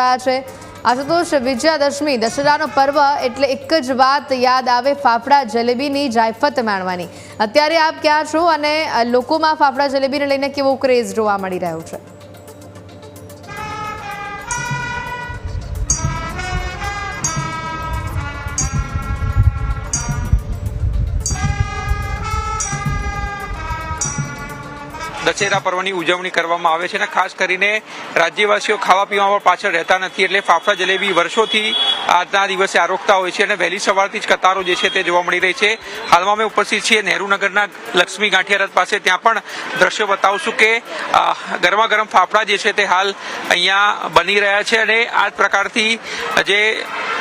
જોડાયા છે. આશુતોષ વિજયાદશમી, દશેરાનો પર્વ એટલે એક જ વાત યાદ આવે ફાફડા જલેબીની જાયફત માણવાની. અત્યારે આપ ક્યાં છો અને લોકોમાં ફાફડા જલેબીને લઈને કેવો ક્રેઝ જોવા મળી રહ્યો છે? દશેરા પર્વની ઉજવણી કરવામાં આવે છે અને ખાસ કરીને રાજ્યવાસીઓ ખાવા પીવામાં પાછળ રહેતા નથી એટલે ફાફડા જલેબી વર્ષોથી આજના દિવસે આરોગતા હોય છે અને વહેલી સવારથી જ કતારો જે છે તે જોવા મળી રહી છે. હાલમાં અમે ઉપસ્થિત છીએ નહેરુનગરના લક્ષ્મી ગાંઠિયારથ પાસે. ત્યાં પણ દ્રશ્યો બતાવશું કે ગરમા ગરમ ફાફડા જે છે તે હાલ અહીંયા બની રહ્યા છે અને આ પ્રકારથી જે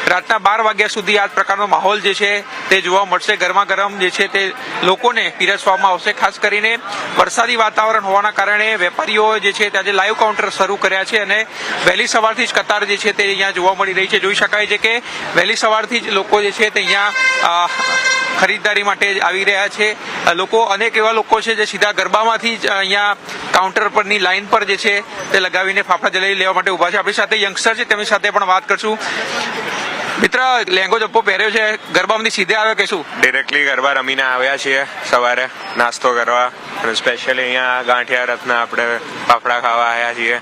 રાતના બાર વાગ્યા સુધી આ પ્રકારનો માહોલ જે છે તે જોવા મળશે. ગરમા ગરમ જે છે તે લોકોને પીરસવામાં આવશે. ખાસ કરીને વરસાદી વાતાવરણ હોવાના કારણે વેપારીઓ જે છે તે આજે લાઈવ કાઉન્ટર શરૂ કર્યા છે અને વહેલી સવારથી જ કતાર જે છે તે અહીંયા જોવા મળી રહી છે. જોઈ શકાય છે કે વહેલી સવારથી જ લોકો જે છે તે અહીંયા ખરીદદારી માટે આવી રહ્યા છે. લોકો અનેક એવા લોકો છે જે સીધા ગરબામાંથી જ અહીંયા કાઉન્ટર પરની લાઈન પર જે છે તે લગાવીને ફાફડા જલેબી લેવા માટે ઊભા છે. આપણી સાથે યંગસ્ટર છે. તેમની સાથે પણ વાત કરશું. મિત્ર લેંગો જપ્પો પહેર્યો છે. ગરબામાંથી સીધે આવ્યો કે શું? ડિરેક્ટલી ગરબા રમીને આવ્યા છીએ સવારે. નાસ્તો કરવા. અને સ્પેશિયલી અહીંયા ગાંઠિયા રથના આપણે ફાફડા ખાવા આવ્યા છીએ.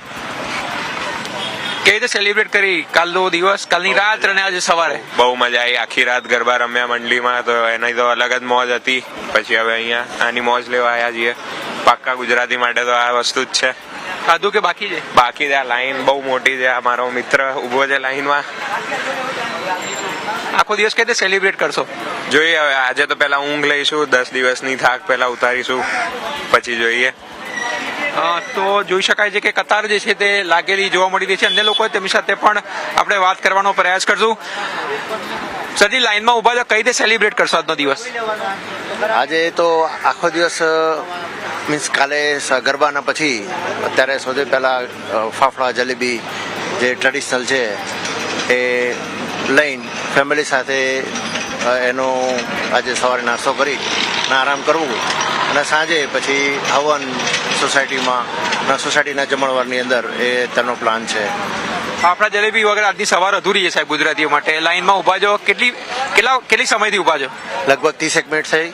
કેવી રીતે સેલિબ્રેટ કરી? કાલનો દિવસ કાલની રાત અને આજે સવારે? બહુ મજા આવી. આખી રાત ગરબા રમ્યા મંડલીમાં તો એની તો અલગ જ મોજ હતી. પછી હવે અહીંયા આની મોજ લેવા આવ્યા છીએ. પાક્કા ગુજરાતી માટે તો આ વસ્તુ જ છે. ખાધું કે બાકી છે? બાકી છે આ લાઈન બહુ મોટી છે. આ મારો મિત્ર ઊભો છે લાઈનમાં આખો દિવસ કઈ રીતે સેલિબ્રેટ કરશો? જોઈએ હવે આજે તો પહેલા ઊંઘ લઈશું દસ દિવસની થાક પહેલા ઉતારીશું પછી જોઈએ. તો જોઈ શકાય છે કે કતાર જે છે તે લાગેલી જોવા મળી રહી છે. અન્ય લોકો તેમની સાથે પણ આપણે વાત કરવાનો પ્રયાસ કરશું. સરજી લાઈનમાં ઊભા કઈ રીતે સેલિબ્રેટ કરશો આજનો દિવસ? આજે તો આખો દિવસ મીન્સ કાલે સ- ગરબાના પછી અત્યારે સૌથી પહેલાં ફાફડા જલેબી જે ટ્રેડિશનલ છે એ લઈને ફેમિલી સાથે એનો આજે સવારે નાસ્તો કરી અને આરામ કરવું અને સાંજે પછી હવન સોસાયટીમાં સોસાયટીના જમણવારની અંદર એ તેનો પ્લાન છે. આપણા જલેબી વગર આજની સવાર અધૂરી છે સાહેબ ગુજરાતીઓ માટે. લાઈનમાં ઊભા જો કેટલી કેટલા કેટલી સમયથી ઊભા છો? લગભગ ત્રીસેક મિનિટ થઈ.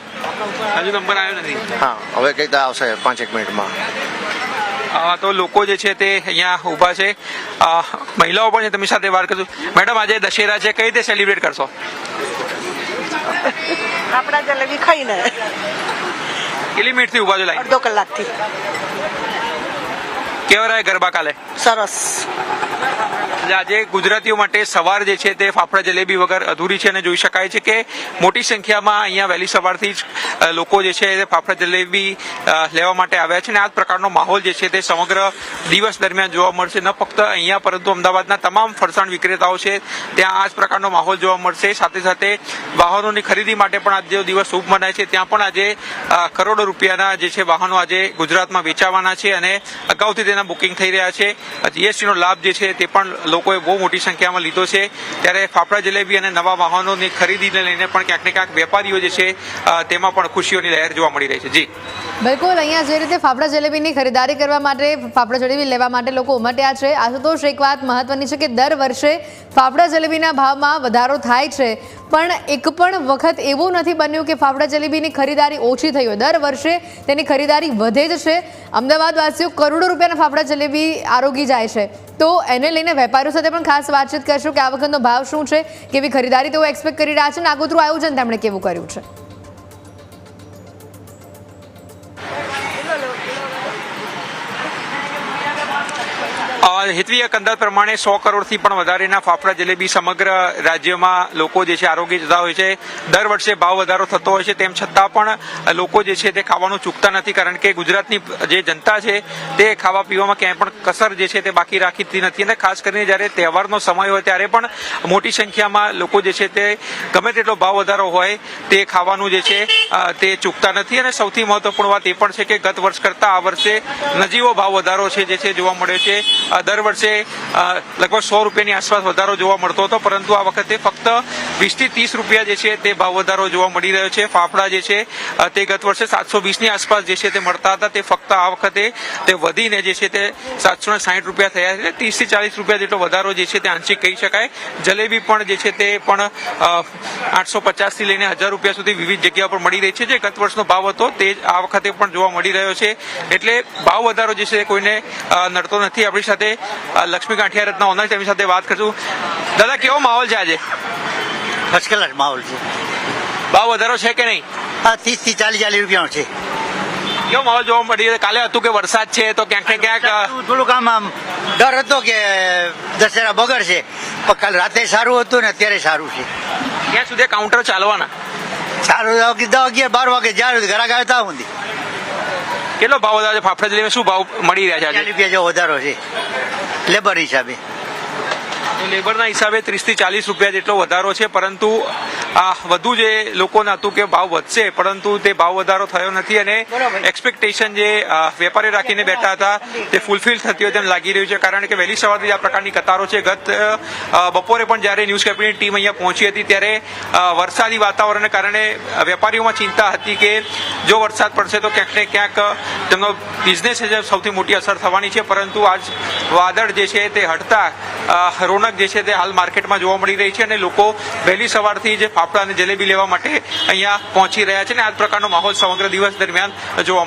હજુ નંબર આવ્યો નથી. હા હવે કંઈક આવશે પાંચેક મિનિટમાં. તો લોકો જે છે તે અહીંયા ઊભા છે. મહિલાઓ પણ છે તમે સાથે વાત કરશું. મેડમ આજે દશેરા છે કઈ રીતે સેલિબ્રેટ કરશો? આપણા જલેબી ખાઈને. કેટલી મિનિટથી ઊભા છો લાઈન અડધો કલાકથી. કેવા રહ્યા ગરબા કાલે? સરસ. એટલે આજે ગુજરાતીઓ માટે સવાર જે છે તે ફાફડા જલેબી વગર અધૂરી છે અને જોઈ શકાય છે કે મોટી સંખ્યામાં અહીંયા વહેલી સવારથી જ લોકો જે છે તે ફાફડા જલેબી લેવા માટે આવ્યા છે અને આ પ્રકારનો માહોલ જે છે તે સમગ્ર દિવસ દરમિયાન જોવા મળશે. ન ફક્ત અહીંયા પરંતુ અમદાવાદના તમામ ફરસાણ વિક્રેતાઓ છે ત્યાં આ જ પ્રકારનો માહોલ જોવા મળશે. સાથે સાથે વાહનોની ખરીદી માટે પણ આજે દિવસ શુભ મનાય છે. ત્યાં પણ આજે કરોડો રૂપિયાના જે છે વાહનો આજે ગુજરાતમાં વેચાવાના છે અને અગાઉથી તેના બુકિંગ થઈ રહ્યા છે. જીએસટીનો લાભ જે છે તે પણ લોકોએ બહુ મોટી સંખ્યામાં લીધો છે. ત્યારે ફાફડા જલેબી અને નવા વાહનોની ખરીદીને લઈને પણ ક્યાંક ને ક્યાંક વેપારીઓ જે છે તેમાં પણ ખુશીઓની લહેર જોવા મળી રહી છે. જી. બિલકુલ, અહીંયા જે રીતે ફાફડા જલેબીની ખરીદારી કરવા માટે, ફાફડા જલેબી લેવા માટે લોકો ઉમટ્યા છે આશુતોષ એક વાત મહત્વની છે કે દર વર્ષે ફાફડા જલેબીના ભાવમાં વધારો થાય છે. પણ એક પણ વખત એવું નથી બન્યું કે ફાફડા જલેબીની ખરીદારી ઓછી થઈ હોય. દર વર્ષે તેની ખરીદારી વધે જ છે. અમદાવાદવાસીઓ કરોડો રૂપિયાના ફાફડા જલેબી આરોગી જાય છે. તો એને લઈને વેપારીઓ સાથે પણ ખાસ વાતચીત કરશું કે આ વખતનો ભાવ શું છે? કેવી ખરીદારી તેઓ એક્સપેક્ટ કરી રહ્યા છે? અને આગોતરું આયોજન તેમણે કેવું કર્યું છે? અ, એક અંદાજ પ્રમાણે સો કરોડથી પણ વધારેના ફાફડા જલેબી સમગ્ર રાજ્યમાં લોકો જે છે આરોગ્ય જતા હોય છે. દર વર્ષે ભાવ વધારો થતો હોય છે તેમ છતાં પણ લોકો જે છે તે ખાવાનું ચૂકતા નથી કારણ કે ગુજરાતની જે જનતા છે તે ખાવા પીવામાં ક્યાંય પણ કસર જે છે તે બાકી રાખીતી નથી અને ખાસ કરીને જ્યારે તહેવારનો સમય હોય ત્યારે પણ મોટી સંખ્યામાં લોકો જે છે તે ગમે તેટલો ભાવ વધારો હોય તે ખાવાનું જે છે તે ચૂકતા નથી અને સૌથી મહત્વપૂર્ણ વાત એ પણ છે કે ગત વર્ષ કરતાં આ વર્ષે નજીવો ભાવ વધારો છે જે છે જોવા મળ્યો છે. દર દર વર્ષે લગભગ સો રૂપિયાની આસપાસ વધારો જોવા મળતો હતો, પરંતુ આ વખતે ફક્ત વીસથી ત્રીસ રૂપિયા જે છે તે ભાવ વધારો જોવા મળી રહ્યો છે. ફાફડા જે છે તે ગત વર્ષે સાતસો વીસની આસપાસ જે છે તે મળતા હતા. તે ફક્ત આ વખતે તે વધીને જે છે તે સાતસો સાહીઠ રૂપિયા થયા છે. ત્રીસથી ચાલીસ રૂપિયા જેટલો વધારો જે છે તે આંશિક કહી શકાય. જલેબી પણ જે છે તે પણ આઠસો પચાસથી લઈને હજાર રૂપિયા સુધી વિવિધ જગ્યા પર મળી રહી છે. જે ગત વર્ષનો ભાવ હતો તે આ વખતે પણ જોવા મળી રહ્યો છે. એટલે ભાવ વધારો જે છે કોઈને નડતો નથી. આપણી સાથે લક્ષ્મી ગાંઠિયા રત્ના ઓનર તેમની સાથે વાત કરશું. દાદા કેવો માહોલ છે આજે? ફર્સ્ટ ક્લાસ માહોલ છે. ભાવ વધારો છે કે નહીં? આ ત્રીસથી ચાલીસ ચાલીસ રૂપિયાનો છે. કેવો માહોલ જોવા મળી કાલે હતું કે વરસાદ છે તો ક્યાંક ને ક્યાંક થોડુંક આમ આમ ડર હતો કે દશેરા બગડશે પણ કાલ રાતે સારું હતું ને અત્યારે સારું છે. ક્યાં સુધી કાઉન્ટર ચાલવાના? સારું દસ અગિયાર બાર વાગે જ્યાં ઘરા ગયા ત્યાં સુધી. કેટલો ભાવ વધારો છે? ફાફડા જલેબી શું ભાવ મળી રહ્યા છે રૂપિયા જેવો વધારો છે. લેબર હિસાબે. લેબરના હિસાબે ત્રીસથી ચાલીસ રૂપિયા જેટલો વધારો છે પરંતુ આ વધુ જે લોકોને હતું કે ભાવ વધશે પરંતુ તે ભાવ વધારો થયો નથી અને એક્સપેક્ટેશન જે વેપારી રાખીને બેઠા હતા તે ફૂલફિલ થતી હોય તેમ લાગી રહ્યું છે કારણ કે વહેલી સવારથી આ પ્રકારની કતારો છે. ગત બપોરે પણ જ્યારે ન્યૂઝ પેપરની ટીમ અહીંયા પહોંચી હતી ત્યારે વરસાદી વાતાવરણને કારણે વેપારીઓમાં ચિંતા હતી કે જો વરસાદ પડશે તો ક્યાંક ને ક્યાંક તેમનો બિઝનેસ સૌથી મોટી અસર થવાની છે પરંતુ આજ વાદળ જે છે તે હટતા રોનક જે છે તે હાલ માર્કેટમાં જોવા મળી રહી છે અને લોકો વહેલી સવારથી જે ફાફડા અને જલેબી લેવા માટે અહીંયા પહોંચી રહ્યા છે અને આ પ્રકારનો માહોલ સમગ્ર દિવસ દરમિયાન જોવા